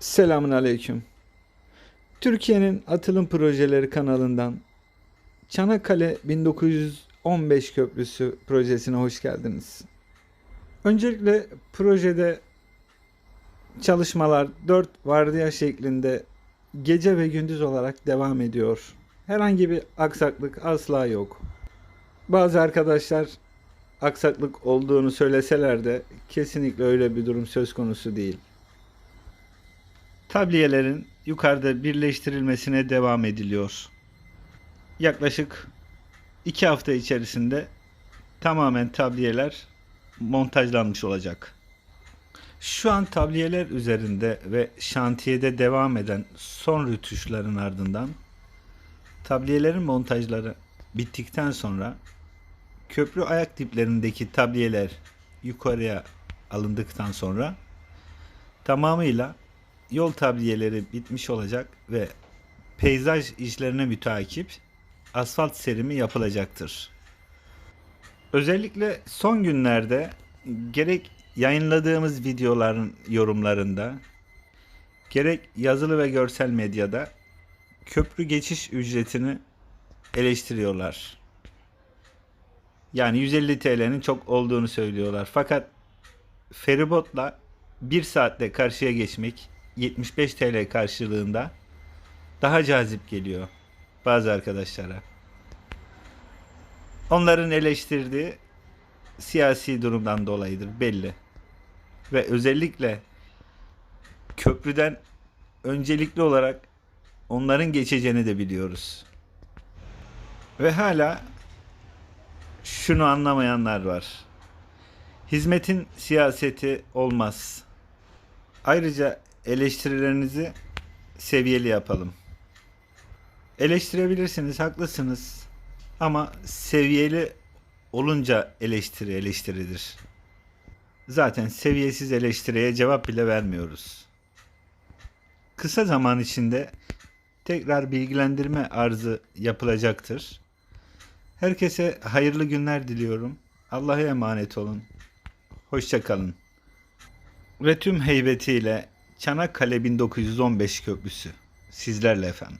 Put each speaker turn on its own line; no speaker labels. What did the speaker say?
Selamun Aleyküm. Türkiye'nin Atılım Projeleri kanalından Çanakkale 1915 Köprüsü projesine hoş geldiniz. Öncelikle projede çalışmalar 4 vardiya şeklinde gece ve gündüz olarak devam ediyor. Herhangi bir aksaklık asla yok. Bazı arkadaşlar aksaklık olduğunu söyleseler de kesinlikle öyle bir durum söz konusu değil. Tabliyelerin yukarıda birleştirilmesine devam ediliyor. Yaklaşık iki hafta içerisinde tamamen tabliyeler montajlanmış olacak. Şu an tabliyeler üzerinde ve şantiyede devam eden son rütuşların ardından tabliyelerin montajları bittikten sonra köprü ayak diplerindeki tabliyeler yukarıya alındıktan sonra tamamıyla yol tabliyeleri bitmiş olacak ve peyzaj işlerine müteakip asfalt serimi yapılacaktır. Özellikle son günlerde gerek yayınladığımız videoların yorumlarında gerek yazılı ve görsel medyada köprü geçiş ücretini eleştiriyorlar. Yani 150 TL'nin çok olduğunu söylüyorlar. Fakat feribotla 1 saatte karşıya geçmek 75 TL karşılığında daha cazip geliyor bazı arkadaşlara. Onların eleştirdiği siyasi durumdan dolayıdır belli. Ve özellikle köprüden öncelikli olarak onların geçeceğini de biliyoruz. Ve hala şunu anlamayanlar var. Hizmetin siyaseti olmaz. Ayrıca eleştirilerinizi seviyeli yapalım. Eleştirebilirsiniz, haklısınız. Ama seviyeli olunca eleştiri eleştiridir. Zaten seviyesiz eleştiriye cevap bile vermiyoruz. Kısa zaman içinde tekrar bilgilendirme arzı yapılacaktır. Herkese hayırlı günler diliyorum. Allah'a emanet olun. Hoşça kalın. Ve tüm heybetiyle Çanakkale 1915 Köprüsü sizlerle efendim.